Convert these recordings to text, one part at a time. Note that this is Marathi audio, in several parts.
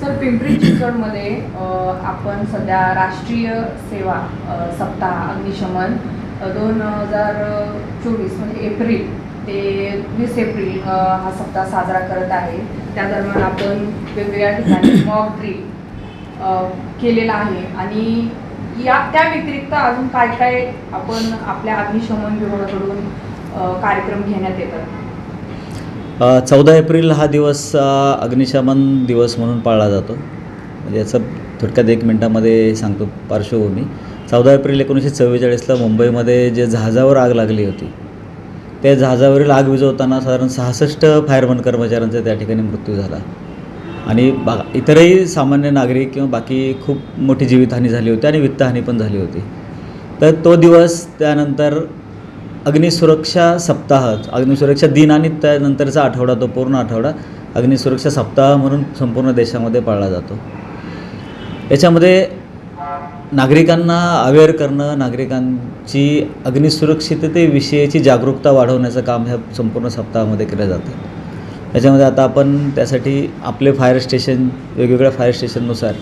सर पिंपरी चिंचवडमध्ये आपण सध्या राष्ट्रीय सेवा सप्ताह अग्निशमन दोन हजार चोवीस म्हणजे एप्रिल ते वीस एप्रिल हा सप्ताह साजरा करत आहे. त्या दरम्यान आपण वेगवेगळ्या ठिकाणी मॉक ड्रिल केलेला आहे. आणि या त्या व्यतिरिक्त अजून काय काय आपण आपल्या अग्निशमन विभागाकडून कार्यक्रम घेण्यात येतात? चौदा एप्रिल हा दिवस अग्निशमन दिवस म्हणून पाळला जातो. म्हणजे याचं थोडक्यात एक मिनटामध्ये सांगतो पार्श्वभूमी. चौदा एप्रिल एकोणीसशे चव्वेचाळीसला मुंबईमध्ये जे जहाजावर आग लागली होती त्या जहाजावरील आग विझवताना साधारण सहासष्ट फायरमन कर्मचाऱ्यांचा त्या ठिकाणी मृत्यू झाला. आणि बा इतरही सामान्य नागरिक किंवा बाकी खूप मोठी जीवितहानी झाली होती आणि वित्तहानी पण झाली होती. तर तो दिवस त्यानंतर अग्निसुरक्षा सप्ताह अग्निसुरक्षा दिन आणि त्यानंतरचा आठवडा तो पूर्ण आठवडा अग्निसुरक्षा सप्ताह म्हणून संपूर्ण देशामध्ये पाळला जातो. याच्यामध्ये नागरिकांना अवेअर करणं नागरिकांची अग्निसुरक्षिततेविषयीची जागरूकता वाढवण्याचं काम ह्या संपूर्ण सप्ताहामध्ये केलं जातं. त्याच्यामध्ये आता आपण त्यासाठी आपले फायर स्टेशन वेगवेगळ्या फायर स्टेशननुसार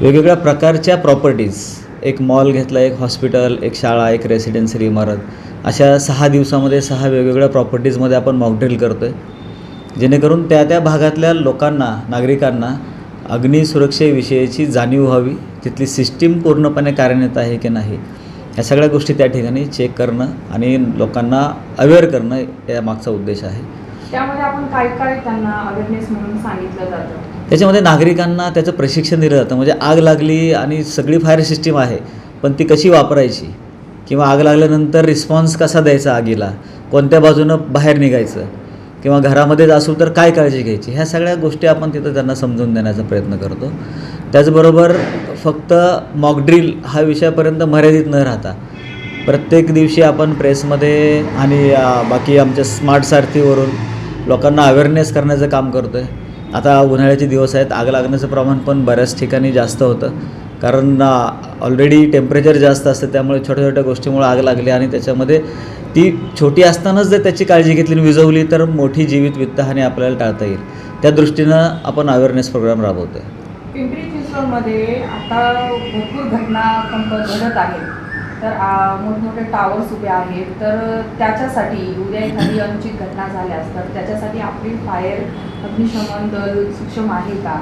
वेगवेगळ्या प्रकारच्या प्रॉपर्टीज एक मॉल घेतला एक हॉस्पिटल एक शाळा एक रेसिडेन्सी इमारत अशा सहा दिवसामध्ये सहा वेगवेगळ्या प्रॉपर्टीजमध्ये आपण मॉकड्रिल करतो आहे जेणेकरून त्या त्या भागातल्या लोकांना नागरिकांना अग्निसुरक्षेविषयीची जाणीव व्हावी तिथली सिस्टीम पूर्णपणे कार्यान्वित आहे की नाही ह्या सगळ्या गोष्टी त्या ठिकाणी चेक करणं आणि लोकांना अवेअर करणं या मागचा उद्देश आहे. त्यामध्ये आपण काय काय त्यांना अवेअरनेस म्हणून सांगितलं जातं? त्याच्यामध्ये नागरिकांना त्याचं प्रशिक्षण दिलं जातं. म्हणजे आग लागली आणि सगळी फायर सिस्टीम आहे पण ती कशी वापरायची? किंवा आग लागल्यानंतर रिस्पॉन्स कसा द्यायचा आगीला? कोणत्या बाजूनं बाहेर निघायचं? किंवा घरामध्येच असू तर काय काळजी घ्यायची? ह्या सगळ्या गोष्टी आपण तिथं त्यांना समजून देण्याचा प्रयत्न करतो. त्याचबरोबर फक्त मॉकड्रिल हा विषयापर्यंत मर्यादित न राहता प्रत्येक दिवशी आपण प्रेसमध्ये आणि बाकी आमच्या स्मार्ट सारथीवरून लोकांना अवेअरनेस करण्याचं काम करतो आहे आता उन्हाळ्याचे दिवस आहेत आग लागण्याचं प्रमाण पण बऱ्याच ठिकाणी जास्त होतं. कारण ऑलरेडी टेम्परेचर जास्त असतं त्यामुळे छोट्या छोट्या गोष्टीमुळे आग लागली आणि त्याच्यामध्ये ती छोटी असतानाच जर त्याची काळजी घेतली आणि विझवली तर मोठी जीवित वित्तहानी आपल्याला टाळता येईल. त्या दृष्टीनं आपण अवेअरनेस प्रोग्राम राबवतो आहे पिंपरी चिंचवडमध्ये आता भरपूर घटना घडत आहेत. तर मोठमोठे टावर्स उभे आहेत. तर त्याच्यासाठी उद्या एखादी अनुचित घटना झाल्यास तर त्याच्यासाठी आपली फायर अग्निशमन दल सक्षम आहे का?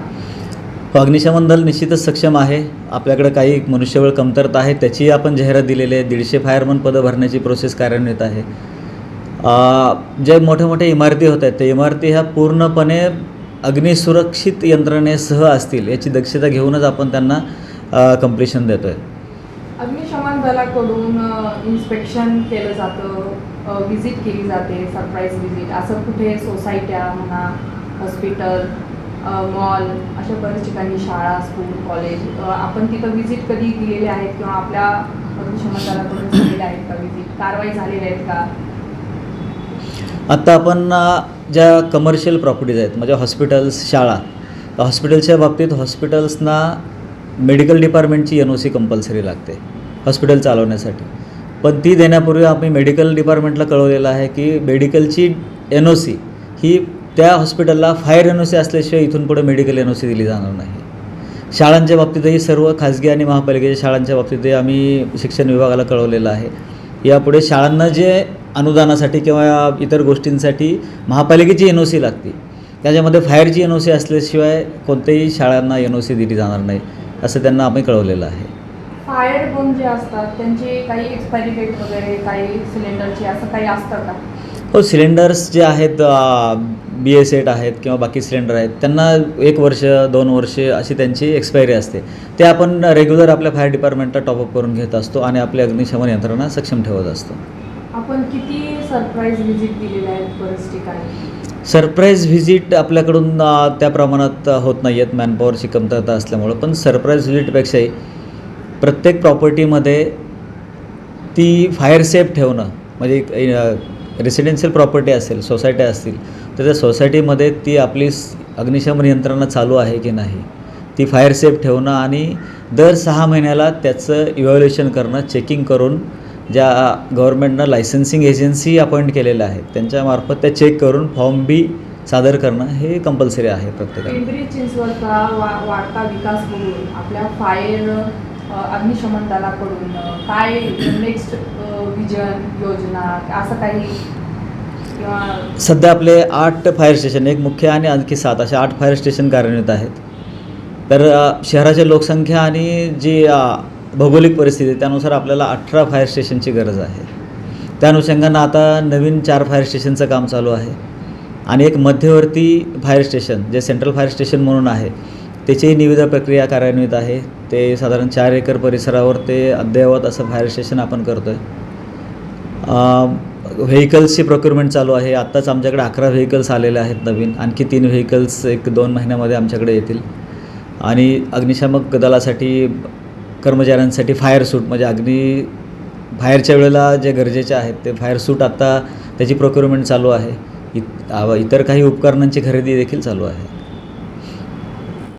अग्निशमन दल निश्चितच सक्षम आहे. आपल्याकडे काही मनुष्यबळ कमतरता आहे त्याचीही आपण जाहिरात दिलेली आहे. दीडशे फायरमन पदं भरण्याची प्रोसेस कार्यान्वित आहे. जे मोठे मोठे इमारती होत आहेत त्या इमारती ह्या पूर्णपणे अग्निसुरक्षित यंत्रणेसह असतील याची दक्षता घेऊनच आपण त्यांना कम्प्लिशन देतो आहे अग्निशमन दलाकडून इन्स्पेक्शन केलं जातं व्हिजिट केली जाते सरप्राईज व्हिजिट असं कुठे सोसायट्या म्हणा हॉस्पिटल मॉल अशा बऱ्याच ठिकाणी शाळा स्कूल कॉलेज आपण तिथं व्हिजिट कधी दिलेले आहेत किंवा आपल्या अग्निशमन झालेल्या आहेत का व्हिजिट कारवाई झालेल्या आहेत का? आत्ता आपण ज्या कमर्शियल प्रॉपर्टीज आहेत म्हणजे हॉस्पिटल्स शाळा तर हॉस्पिटलच्या बाबतीत हॉस्पिटल्सना मेडिकल डिपार्टमेंटची एन ओ सी कंपल्सरी लागते हॉस्पिटल चालवण्यासाठी. पण ती देण्यापूर्वी आम्ही मेडिकल डिपार्टमेंटला कळवलेलं आहे की मेडिकलची एन ओ सी ही त्या हॉस्पिटलला फायर एन ओ सी असल्याशिवाय इथून पुढे मेडिकल एन ओ सी दिली जाणार नाही. शाळांच्या बाबतीतही सर्व खाजगी आणि महापालिकेच्या शाळांच्या बाबतीतही आम्ही शिक्षण विभागाला कळवलेलं आहे. यापुढे शाळांना जे अनुदानासाठी किंवा इतर गोष्टींसाठी महापालिकेची एन ओ सी लागते. त्याच्यामध्ये फायरची एन ओ सी असल्याशिवाय कोणत्याही शाळांना एन ओ सी दिली जाणार नाही असं त्यांना आम्ही कळवलेलं आहे. फायर बम जे असतात त्यांची काही एक्सपायरी डेट वगैरे काही सिलेंडरची असं काही असतं का? हो सिलेंडर्स जे आहेत बी एस एट आहेत किंवा बाकी सिलेंडर आहेत त्यांना एक वर्ष दोन वर्ष अशी त्यांची एक्सपायरी असते. ते आपण रेग्युलर आपल्या फायर डिपार्टमेंटला टॉपअप करून घेत असतो आणि आपली अग्निशमन यंत्रणा सक्षम ठेवत असतो. आपण किती सरप्राईज व्हिजिट दिलेल्या आहेत बऱ्याच ठिकाणी? सरप्राईज व्हिजिट आपल्याकडून त्या प्रमाणात होत नाही आहेत मॅनपॉवरची कमतरता असल्यामुळं. पण सरप्राईज व्हिजिटपेक्षाही प्रत्येक प्रॉपर्टीमध्ये ती फायर सेफ ठेवणं म्हणजे रेसिडेन्शियल प्रॉपर्टी असेल सोसायटी असतील तर त्या सोसायटीमध्ये ती आपली अग्निशमन यंत्रणा चालू आहे की नाही ती फायर सेफ ठेवणं आणि दर सहा महिन्याला त्याचं इव्हॅल्युएशन करणं चेकिंग करून ज्या गव्हर्नमेंटनं लायसन्सिंग एजन्सी अपॉइंट केलेल्या आहेत त्यांच्यामार्फत त्या चेक करून फॉर्म बी सादर करणं हे कंपल्सरी आहे प्रत्येकाला. पिंपरी चिंचवडचा वा वाढता विकास बघून आपल्या फायर अग्निशमन दलाकडून काय नेक्स्ट विजन योजना असं काही किंवा सध्या आपले आठ फायर स्टेशन एक मुख्य आणि आणखी सात असे आठ फायर स्टेशन कार्यान्वित आहेत. तर शहराच्या शहराची लोकसंख्या आणि जी भौगोलिक परिस्थिती त्यानुसार आपल्याला अठरा फायर स्टेशनची गरज आहे. त्या अनुषंगानं आता नवीन चार फायर स्टेशनचं काम चालू आहे. आणि एक मध्यवर्ती फायर स्टेशन जे सेंट्रल फायर स्टेशन म्हणून आहे त्याचीही निविदा प्रक्रिया कार्यान्वित आहे. ते साधारण चार एकर परिसरावर ते अद्ययावत असं फायर स्टेशन आपण करतो आहे व्हेकल्सची प्रोक्युरमेंट चालू आहे. आत्ताच आमच्याकडे अकरा व्हेकल्स आलेले आहेत नवीन. आणखी तीन व्हेकल्स एक दोन महिन्यामध्ये आमच्याकडे येतील. आणि अग्निशामक दलासाठी कर्मचाऱ्यांसाठी फायर सूट म्हणजे अग्नी फायरच्या वेळेला जे गरजेचे आहेत ते फायर सूट आत्ता त्याची प्रोक्युरमेंट चालू आहे. इत इतर काही उपकरणांची खरेदी देखील चालू आहे.